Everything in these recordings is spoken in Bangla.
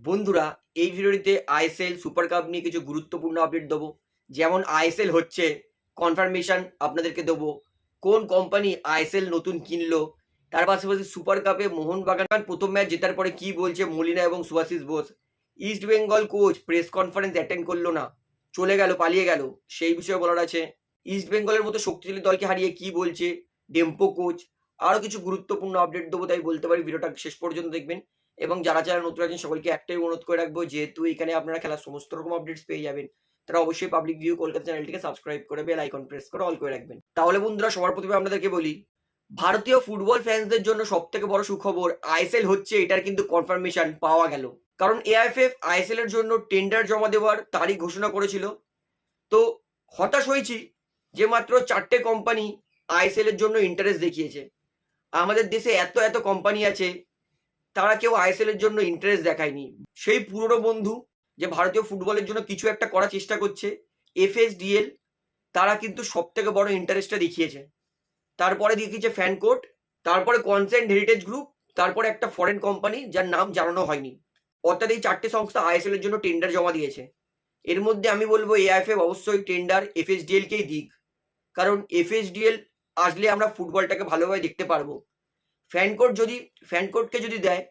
বন্ধুরা, এই ভিডিওটিতে আইএসএল সুপার কাপ নিয়ে কিছু গুরুত্বপূর্ণ আপডেট দেবো। যেমন আইএসএল হচ্ছে কনফার্মেশন আপনাদেরকে দেবো। কোন কোম্পানি আইএসএল নতুন কিনলো? তার পাশাপাশি সুপার কাপে মোহনবাগান প্রথম ম্যাচ জেতার পরে কি বলছে মলিনা এবং Subhasish Bose? East Bengal coach press conference attend করল না। চলে গেল, পালিয়ে গেল। সেই বিষয়ে বলার আছে। ইস্ট বেঙ্গলের মতো শক্তিশালী দলকে হারিয়ে কি বলছে? ডেম্পো কোচ আরও কিছু গুরুত্বপূর্ণ আপডেট দেবো, তাই বলতে পারি। ভিডিওটা শেষ পর্যন্ত দেখবেন। এবং যারা যারা নতুন আছেন, সকলকে একটাই অনুরোধ করে রাখব যেহেতু এখানে আপনারা খেলার সমস্ত রকম আপডেটস পেয়ে যাবেন। তারা অবশ্যই পাবলিক ভিউ কলকাতা চ্যানেলটিকে সাবস্ক্রাইব করে বেল আইকন প্রেস করে অল করে রাখবেন। তাহলে বন্ধুরা, সবার প্রথমে আপনাদেরকে বলি, ভারতীয় ফুটবল ফ্যান্সদের জন্য সব থেকে বড় সুখবর আইএসএল হচ্ছে এটার কিন্তু কনফার্মেশন পাওয়া গেল। কারণ এআইএফএফ আইএসএল এর জন্য টেন্ডার জমা দেওয়ার তারিখ ঘোষণা করেছিল। তো হতাশ হয়েছি যে মাত্র চারটে কোম্পানি আইএসএল এর জন্য ইন্টারেস্ট দেখিয়েছে। আমাদের দেশে এত এত কোম্পানি আছে তারা কেউ আইএসএল এর জন্য ইন্টারেস্ট দেখায়নি। সেই পুরনো বন্ধু যে ভারতীয় ফুটবলের জন্য কিছু একটা করার চেষ্টা করছে এফএসডিএল তারা কিন্তু সব থেকে বড় ইন্টারেস্টটা দেখিয়েছে। তারপরে দেখিয়েছে ফ্যানকোট তারপরে কনসেন্ট হেরিটেজ গ্রুপ তারপরে একটা ফরেন কোম্পানি যার নাম জানানো হয়নি। অর্থাৎ এই চারটে সংস্থা আইএসএল এর জন্য টেন্ডার জমা দিয়েছে। এর মধ্যে আমি বলব এআইএফএফ অবশ্যই টেন্ডার এফএসডিএল কেই দিক। কারণ এফএসডিএল আসলে আমরা ফুটবলটাকে ভালোভাবে দেখতে পারব। ফ্যানকোট যদি ফ্যানকোটকে যদি দেয়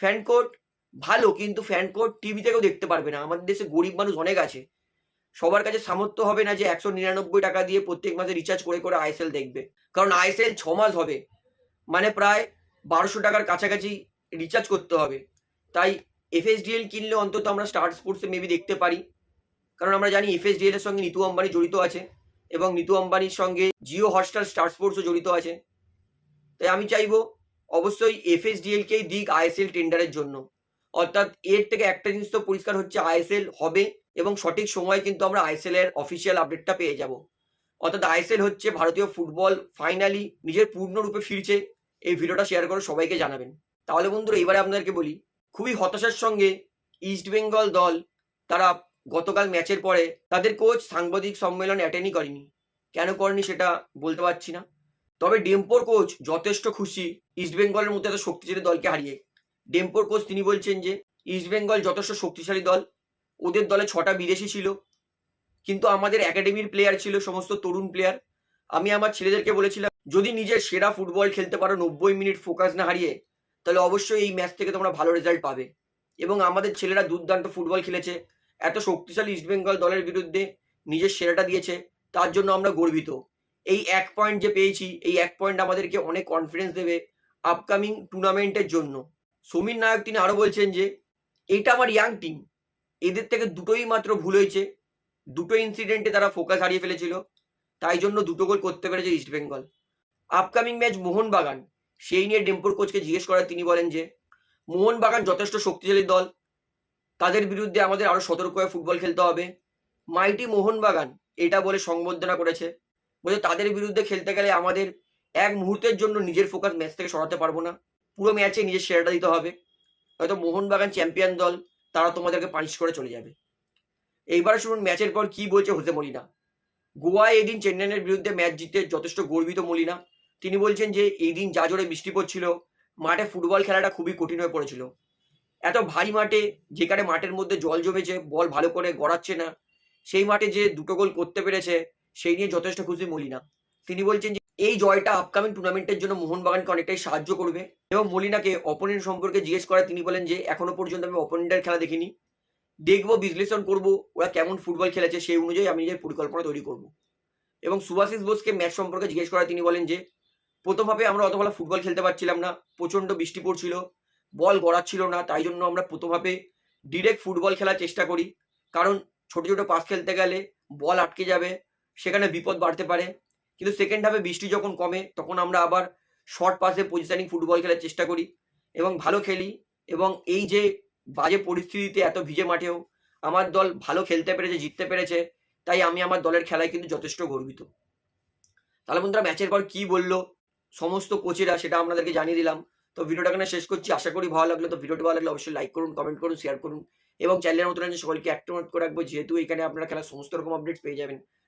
ফ্যানকোট ভালো, কিন্তু ফ্যানকোট টিভি থেকেও দেখতে পারবে না। আমাদের দেশে গরিব মানুষ অনেক আছে। সবার কাছে সামর্থ্য হবে না যে একশো নিরানব্বই টাকা দিয়ে প্রত্যেক মাসে রিচার্জ করে করে আইএসএল দেখবে। কারণ আইএসএল ছ মাস হবে। মানে প্রায় বারোশো টাকার কাছাকাছি রিচার্জ করতে হবে। তাই এফএসডিএল কিনলে অন্তত আমরা স্টার স্পোর্টসে মেবি দেখতে পারি। কারণ আমরা জানি এফএসডিএল এর সঙ্গে নিতু আম্বানি জড়িত আছে। এবং নিতু আম্বানির সঙ্গে জিও হটস্টার স্টার স্পোর্টসও জড়িত আছে। তাই আমি চাইব অবশ্যই এফএসডিএলকেই দিক আইএসএল টেন্ডারের জন্য। অর্থাৎ এর থেকে একটা জিনিস তো পরিষ্কার হচ্ছে আইএসএল হবে এবং সঠিক সময়ে কিন্তু আমরা আইএসএল এর অফিসিয়াল আপডেটটা পেয়ে যাব। অর্থাৎ আইএসএল হচ্ছে ভারতীয় ফুটবল ফাইনালি নিজের পূর্ণরূপে ফিরছে। এই ভিডিওটা শেয়ার করে সবাইকে জানাবেন। তাহলে বন্ধুরা, এবারে আপনাদেরকে বলি, খুবই হতাশার সঙ্গে ইস্ট বেঙ্গল দল, তারা গতকাল ম্যাচের পরে তাদের কোচ সাংবাদিক সম্মেলন অ্যাটেন্ডই করেনি। কেন করেনি সেটা বলতে পারছি না। তবে ডেম্পোর কোচ যথেষ্ট খুশি। ইস্ট বেঙ্গলের মতো এত শক্তিশালী দলকে হারিয়ে। ডেম্পোর কোচ তিনি বলছেন যে ইস্ট বেঙ্গল যথেষ্ট শক্তিশালী দল। ওদের দলে ছটা বিদেশি ছিল। কিন্তু আমাদের একাডেমির প্লেয়ার ছিল সমস্ত তরুণ প্লেয়ার আমি আমার ছেলেদেরকে বলেছিলাম, যদি নিজের সেরা ফুটবল খেলতে পারো, নব্বই মিনিট ফোকাস না হারিয়ে, তাহলে অবশ্যই এই ম্যাচ থেকে তোমরা ভালো রেজাল্ট পাবে। এবং আমাদের ছেলেরা দুর্দান্ত ফুটবল খেলেছে। এত শক্তিশালী ইস্টবেঙ্গল দলের বিরুদ্ধে নিজের সেরাটা দিয়েছে। তার জন্য আমরা গর্বিত। এই এক পয়েন্ট যে পেয়েছি, এই এক পয়েন্ট আমাদেরকে অনেক কনফিডেন্স দেবে আপকামিং টুর্নামেন্টের জন্য। সমীর নায়ক তিনি আরও বলছেন যে, এটা আমার ইয়াং টিম এদের থেকে দুটোই মাত্র ভুল হয়েছে। দুটো ইনসিডেন্টে তারা ফোকাস হারিয়ে ফেলেছিল। তাই জন্য দুটো গোল করতে পেরেছে ইস্টবেঙ্গল আপকামিং ম্যাচ মোহনবাগান। সেই নিয়ে ডেম্পোর কোচকে জিজ্ঞেস করায় তিনি বলেন যে, মোহনবাগান যথেষ্ট শক্তিশালী দল। তাদের বিরুদ্ধে আমাদের আরও সতর্ক হয়ে ফুটবল খেলতে হবে। মাইটি মোহনবাগান, এটা বলে সংবর্ধনা করেছে। বলে তাদের বিরুদ্ধে খেলতে গেলে আমাদের এক মুহূর্তের জন্য নিজের ফোকাস ম্যাচ থেকে সরাতে পারব না। পুরো ম্যাচে নিজের সেরাটা দিতে হবে। হয়তো মোহনবাগান চ্যাম্পিয়ন দল, তারা তোমাদেরকে পানিশ করে চলে যাবে। এইবার শুনুন ম্যাচের পর কি বলছে হোসে মলিনা? গোয়ায় এদিন চেন্নাইয়ের বিরুদ্ধে ম্যাচ জিতে যথেষ্ট গর্বিত মলিনা। তিনি বলছেন যে এই দিন যা জোরে বৃষ্টি পড়ছিল, মাঠে ফুটবল খেলাটা খুবই কঠিন হয়ে পড়েছিল। এত ভারী মাঠে যেখানে মাঠের মধ্যে জল জমেছে, বল ভালো করে গড়াচ্ছে না, সেই মাঠে যে দুটো গোল করতে পেরেছে সেই নিয়ে যথেষ্ট খুশি মলিনা। তিনি বলছেন যে, এই জয়টা আপকামিং টুর্নামেন্টের জন্য মোহনবাগানকে অনেকটাই সাহায্য করবে। এবং মলিনাকে অপোনেন্ট সম্পর্কে জিজ্ঞেস করায় তিনি বলেন যে, এখনও পর্যন্ত আমি অপোনেন্টের খেলা দেখিনি। দেখব, বিশ্লেষণ করব, ওরা কেমন ফুটবল খেলেছে সেই অনুযায়ী আমি নিজের পরিকল্পনা তৈরি করব। এবং সুভাশিস বোসকে ম্যাচ সম্পর্কে জিজ্ঞেস করায় তিনি বলেন যে প্রথম ভাবে আমরা অত ভালো ফুটবল খেলতে পারছিলাম না, প্রচণ্ড বৃষ্টি পড়ছিল, বল গড়াচ্ছিল না, তাই জন্য আমরা প্রথম ভাবে ডিরেক্ট ফুটবল খেলার চেষ্টা করি। কারণ ছোট ছোট পাস খেলতে গেলে বল আটকে যাবে সেখানে বিপদ বাড়তে পারে। কিন্তু সেকেন্ড হাফে বৃষ্টি যখন কমে, তখন আমরা আবার শর্ট পাসে পজিশনিং ফুটবল খেলার চেষ্টা করি এবং ভালো খেলি এবং এই যে বাজে পরিস্থিতিতে এত ভিজে মাঠেও আমার দল ভালো খেলতে পেরেছে, জিততে পেরেছে, তাই আমি আমার দলের খেলায় কিন্তু যথেষ্ট গর্বিত। তাহলে বন্ধুরা ম্যাচের পর কি বলল সমস্ত কোচেরা সেটা আপনাদেরকে জানিয়ে দিলাম। তো ভিডিওটা এখানে শেষ করছি। আশা করি ভালো লাগল। তো ভিডিওটি ভালো লাগলে অবশ্যই লাইক করুন কমেন্ট করুন শেয়ার করুন এবং চ্যানেলের আছে, সকলকে একটা নোট করে রাখব। যেহেতু এখানে আপনারা খেলার সমস্ত রকম আপডেট পেয়ে যাবেন।